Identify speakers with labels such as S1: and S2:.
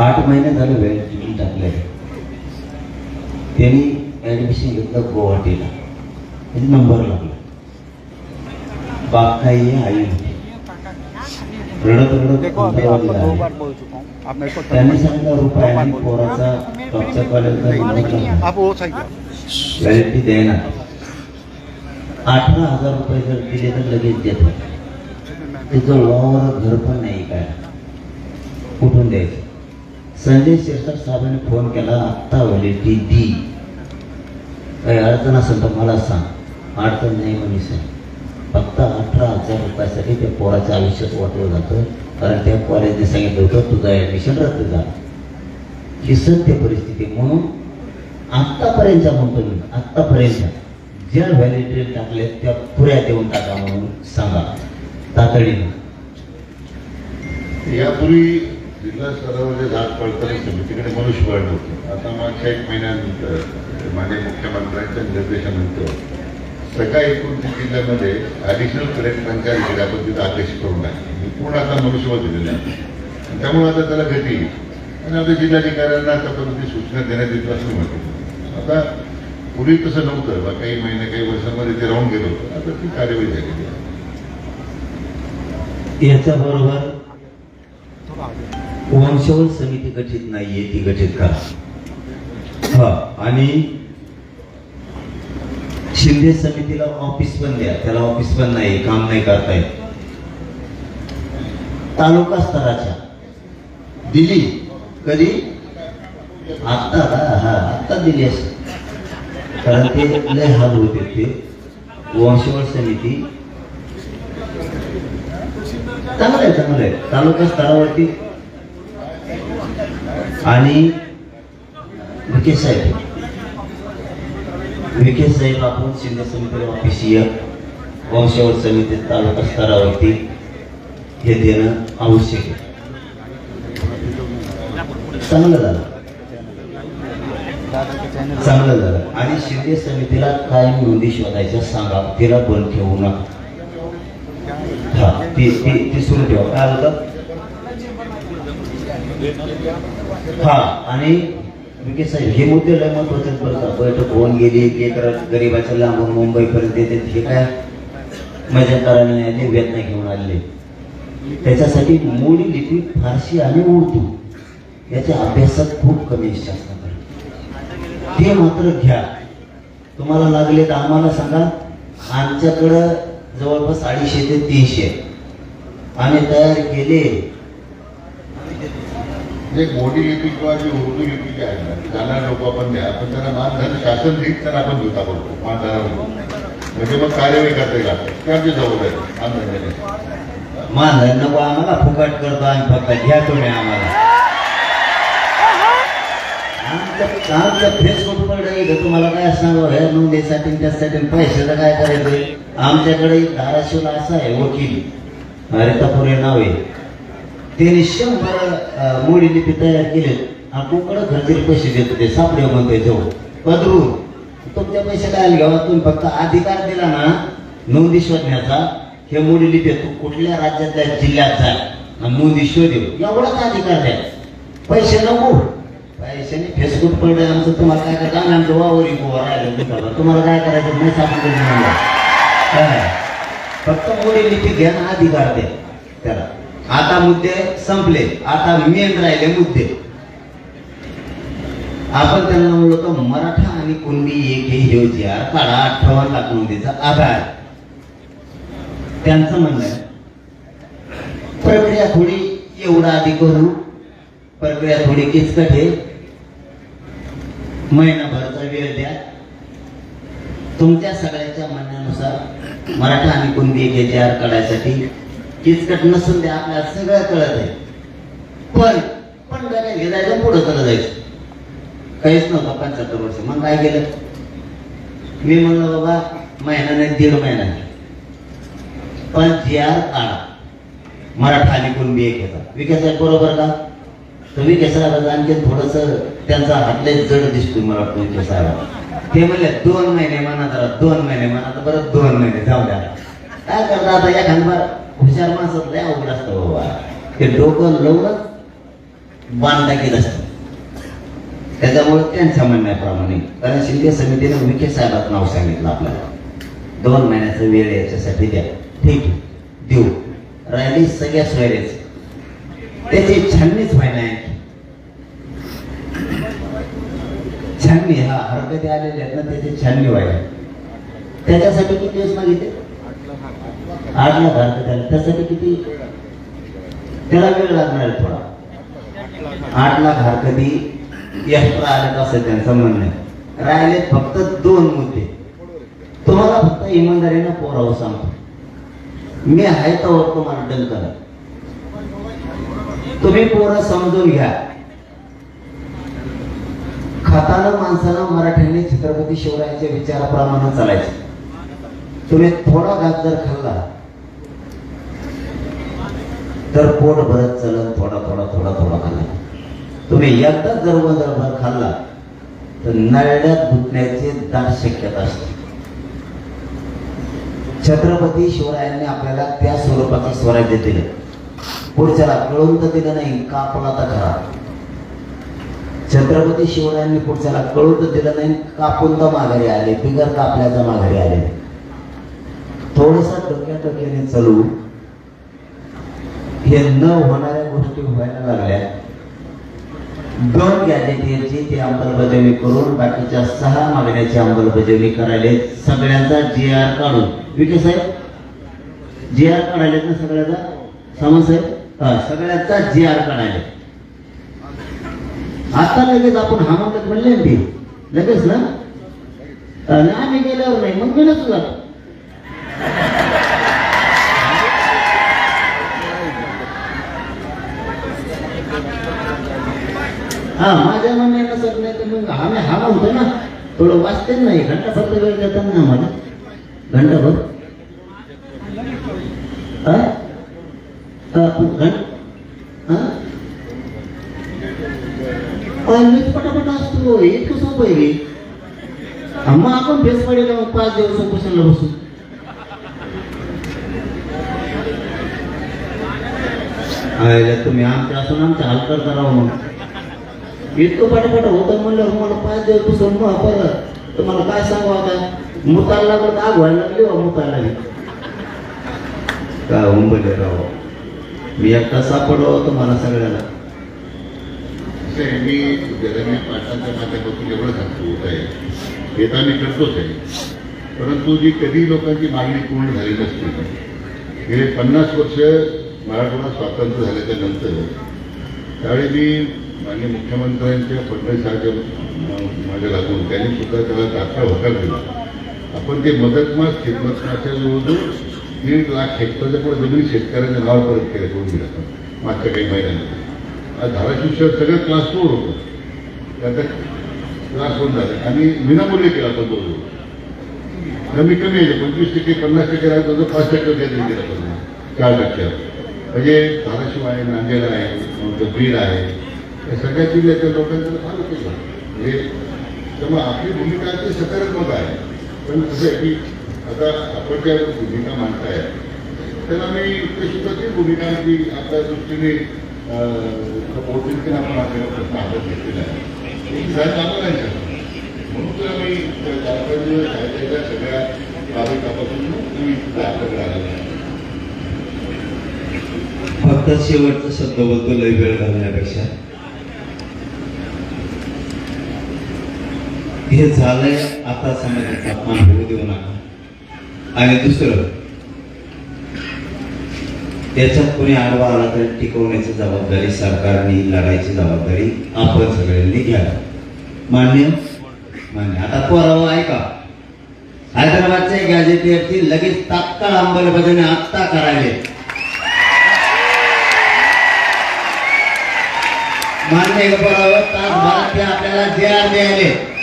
S1: आठ महिने झाले व्हॅलिडिटी टाकले. त्यांनी ऍडमिशन घेतलं गुवाहाटीला. त्याचे नंबर लागला. बाकाई आई रडत रडत त्यांनी सांगितलं रुपयाने पोराचा टॉपच्या कॉलेजचा नंबर देणार अठरा हजार रुपये जर दिले तर लगेच देतात. तिचं वावर घर पण नाही काय. कुठून द्यायचं? संजय शिरसाट साहेबांनी फोन केला आत्ता व्हॅलिडिटी दी काही अडचण असेल तर मला सांग. अडचण नाही म्हणे साहेब. फक्त अठरा हजार रुपयासाठी त्या पोराच्या आयुष्यात वाटलं जातं. कारण त्या कॉलेजने सांगितलं होतं तुझं ॲडमिशन रद्द झालं. ही सत्य परिस्थिती म्हणून आत्तापर्यंतच्या म्हणतो मी आत्तापर्यंत. ज्या व्हॅलिडिटी टाकले त्या पुऱ्या देऊन टाका म्हणून सांगा. तातडीनं.
S2: यापूर्वी जिल्हा स्तरावर जे जात पडताना समितीकडे मनुष्यबळ नव्हतं. आता मागच्या एक महिन्यानंतर माननीय मुख्यमंत्र्यांच्या निर्देशानंतर सगळ्या एकोणतीस जिल्ह्यामध्ये ॲडिशनल कलेक्टरांच्या जिल्ह्याबद्दल आदेश करून आहे म्हणजे पूर्ण आता मनुष्यबळ दिलेलं आहे. त्यामुळे आता त्याला गती येईल. आणि आता जिल्हाधिकाऱ्यांना आता सूचना देण्यात येतील असं म्हणतो आता पूर्वी तसं नव्हतं. बा काही महिने काही वर्षांमध्ये ते राहून गेलं होतं. आता ती कार्यवाही झालेली आहे.
S1: याच्याबरोबर बरोबर समिती गठीत नाहीये ती गठीत करा. हा आणि शिंदे समितीला ऑफिस पण द्या. त्याला ऑफिस पण नाही काम नाही करता येत. तालुका स्तराच्या. दिली. कधी? आत्ता हा आत्ता दिली असेल कारण ते लय हाल होते ते. वंशवळ समिती चांगलं आहे तालुका स्तरावरती. आणि विखे साहेब. विखे साहेब आपण शिंदे समितीला ऑफिसिय वंशावर समिती तालुका स्तरावरती हे देणं आवश्यक आहे. चांगलं झालं. चांगलं झालं. आणि शिंदे समितीला काय नोंदी शोधायच्या सांगा तिला बंद ठेवू नका. हा ती ती ती सुरू ठेवा काय होतं हा आणि विके साहेब हे मुद्दे लय महत्त्वाचे आहेत बरं का बैठक होऊन गेली की तर गरीबाच्या लांबून मुंबईपर्यंत येते हे काय मजा करायला नाही आले वेदना घेऊन आले त्याच्यासाठी मूळ लिपी फारसी आणि उर्दू याच्या अभ्यासात खूप कमी शासनाकडे ते मात्र घ्या तुम्हाला लागले तर आम्हाला सांगा आमच्याकडं जवळपास अडीचशे ते तीनशे. आम्ही तयार केले
S2: मोडी लिपी किंवा जी उर्दू लिपी जी आहे ना जाणार लोक आपण द्या आपण त्यांना मानधन शासन देत त्यांना आपण देता पडतो मानधनावर म्हणजे मग कार्यवाही करता येईल. ते आमची जबाबदारी आहे, मानधन देण्याची.
S1: मान नको आम्हाला फुकट करतो आम्ही फक्त घ्या तुम्ही आम्हाला आमच्या फेसबुककडे तुम्हाला काय सांगावं हे नोंदीसाठी त्यासाठी पैशाचं काय करायचं आमच्याकडे धाराशिवला असा आहे वकील. हरितापुरे नाव आहे. त्याने शंभर मोडी लिपी तयार केले. आपण कडक खर्चीले पैसे देतो ते. सापडे म्हणतोय जवळ पदरू तुमच्या पैसे काय घ्यावा? तुम्ही फक्त अधिकार दिला ना नोंदी शोधण्याचा. हे मोडी लिपी तू कुठल्या राज्यातल्या जिल्ह्यात जा. नोंदी शोधेल एवढाच अधिकार द्या. पैसे नको. पैशाने फेसबुक पडले आमचं. तुम्हाला काय करायचं आम्ही आमचं वावर गोवा राहिलं तुम्हाला काय करायचं? नाही सापडलं तुम्हाला काय? फक्त मोडी लिपी घ्या आणि अधिकार दे त्याला. आता मुद्दे संपले. आता मेन राहिले मुद्दे. आपण त्यांना म्हणलो तर मराठा आणि कुणबी एक हे यार. काढा अठ्ठावन्न लाख नोंदीचा आधार त्यांचं म्हणणं आहे प्रक्रिया थोडी एवढा आधी करू. प्रक्रिया थोडी किचकट आहे. महिनाभराचा वेळ द्या. तुमच्या सगळ्याच्या म्हणण्यानुसार मराठा आणि कुणबी एक आर काढायसाठी किचकट नसून द्या आपल्याला सगळं कळत आहे. पण पण काय घेजायचं पुढं करत जायचं. काहीच नव्हतं पंच्याहत्तर वर्ष. मग काय केलं? मी म्हणलं बाबा महिना नाही दीड महिना पण जी आर काढा. मराठा आणि कुणबी एक घेता विकास आहे बरोबर का? तर विकास आणखी थोडस त्यांचा हातले जड दिसतोय मला वाटतं विकास साहेब ते म्हणले दोन महिने म्हणा जरा दोन महिने म्हणा तर परत दोन महिने जाऊ द्या. काय करता आता या खानबार हुशार माणसात लय अवघड असतं बाबा. ते डोकं लावूनच बांधटाकीत असत. त्याच्यामुळे त्यांच्या म्हणण्याप्रमाणे कारण शिंदे समितीने विखे साहेबात नाव सांगितलं आपल्याला. दोन महिन्याचा वेळ याच्यासाठी द्या. ठीक आहे. देऊ. राहिली सगळ्या सोयरेच त्याची छाननीच व्हायला आहे छाननी हा हरकती आलेले आहेत ना त्याची छाननी व्हायला त्याच्यासाठी किती दिवस मागितले? आठ लाख हरकत आले त्यासाठी किती? त्याला वेळ लागणार आहे थोडा. आठ लाख हरकती एक्स्ट्रा आल्यात असं त्यांचं म्हणणं आहे राहिले फक्त दोन मुद्दे. तुम्हाला फक्त इमानदारीनं पोरावं सांगतो. मी आहे तर तुम्हाला डन करा तुम्ही पोरं समजून घ्या. खाताना माणसानं मराठ्यांनी छत्रपती शिवरायांच्या विचाराप्रमाणे चालायचे. तुम्ही थोडा घात जर खाल्ला तर पोट भरत चलन थोडा थोडा थोडा थोडा खाल्ला. तुम्ही एकदाच जर दरभर खाल्ला तर नळड्यात घुटण्याची दाट शक्यता असते. छत्रपती शिवरायांनी आपल्याला त्या स्वरूपाचं स्वराज्य दिलं. पुढच्याला कळून तर दिलं नाही कापला तर खरा? छत्रपती शिवरायांनी पुढच्याला कळून तर दिलं नाही कापून तर माघारी आले बिगर कापल्याचा माघारी आले. थोडसा डोक्या डोक्याने चालू. हे न होणाऱ्या गोष्टी व्हायला लागल्या. दोन गॅजेटियरची ती अंमलबजावणी करून बाकीच्या सहा मागण्याची अंमलबजावणी करायला सगळ्यांचा जी आर काढून. विके साहेब? जी आर काढायला ना सगळ्याचा? सामंत साहेब? सगळ्यांचा सगळ्याचा जी आर काढायला. आता लगेच आपण हा म्हणतात म्हणले ना ते. लगेच ना? आणि आम्ही गेल्यावर नाही मग मी नसतो जातो. हा माझ्या म्हणणे नाही तर मग आम्ही हा म्हणतो ना. थोडं वाचते नाही घंटा फक्त वेळ देतात ना आम्हाला. घंटाभर हा? घंट हा? अरे, पटापट असतो इतकं सोपं आहे? मग आपण भेस पडेल मग पाच दिवस उपोषणला बसू? आयला तुम्ही आमच्या असून आमच्या हलकर करावं मग. इतकं पटापट होतं म्हणलं मला पाच दिवस बसून मग परत तुम्हाला काय सांगू आता? मुताला लागलं आग व्हायला लागली हो, बा मुताला लागली. काय उंबले राव? मी एकटा सापडलो तुम्हाला सगळ्याला.
S2: मी जगन्नाथ पाठांच्या माध्यमातून एवढं सांगतो होत आहे हे मी करतोच आहे. परंतु जी कधी लोकांची मागणी पूर्ण झाली नसती गेले पन्नास वर्ष मराठवाडा स्वातंत्र्य झाल्याच्यानंतर त्यावेळी मी माननीय मुख्यमंत्र्यांच्या फडणवीसांच्या मागे लागून त्यांनी सुद्धा त्याला तात्काळ होकार दिला. आपण ते मदतमास शेतमतमाच्या जवळजवळ दीड लाख हेक्टरच्या पुढे जमीन शेतकऱ्यांच्या नाव परत केलं करून दिलं? मागच्या काही महिन्यांमध्ये. धाराशिव शहर सगळे क्लास फोर होतं आता क्लास वन झाले आणि विनामूल्य केला तो दोन कमी कमी आहे पंचवीस टक्के पन्नास टक्के राहतो तो पाच टक्के गॅस दिला पण चार टक्क्यावर म्हणजे धाराशिव आहे नांदेड आहे बीड आहे. या सगळ्या जिल्ह्याच्या लोकांचं फार केलं. म्हणजे त्यामुळे आपली भूमिका ती सकारात्मक आहे. पण कसं आहे की आता आपण ज्या भूमिका मांडताय त्याला मी ते सुद्धा ती भूमिका आपल्या दृष्टीने पोहोचतील आपण आपल्याला प्रश्न हातात घेतलेला आहे एक साहेब चालू नाही म्हणून तर आम्ही त्या चार सगळ्या बाबी तपासून तुझ्या आपल्याकडे आलेलो आहे
S3: फक्त शेवटचा शब्द बोलतो लय वेळ घालण्यापेक्षा. हे झालंय आता समाजाचा अपमान होऊ देऊ नका. आणि दुसरं याच्यात कोणी आडवा आला तर टिकवण्याची जबाबदारी सरकारने लढायची जबाबदारी आपण सगळ्यांनी घ्यावी. मान्य? मान्य. आता पोरावं ऐका.
S1: हैदराबादच्या गॅजेटियरची लगेच तात्काळ अंमलबजावणी आत्ता करावी. मान्य पोरावं ते आपल्याला जे आर मिळाले.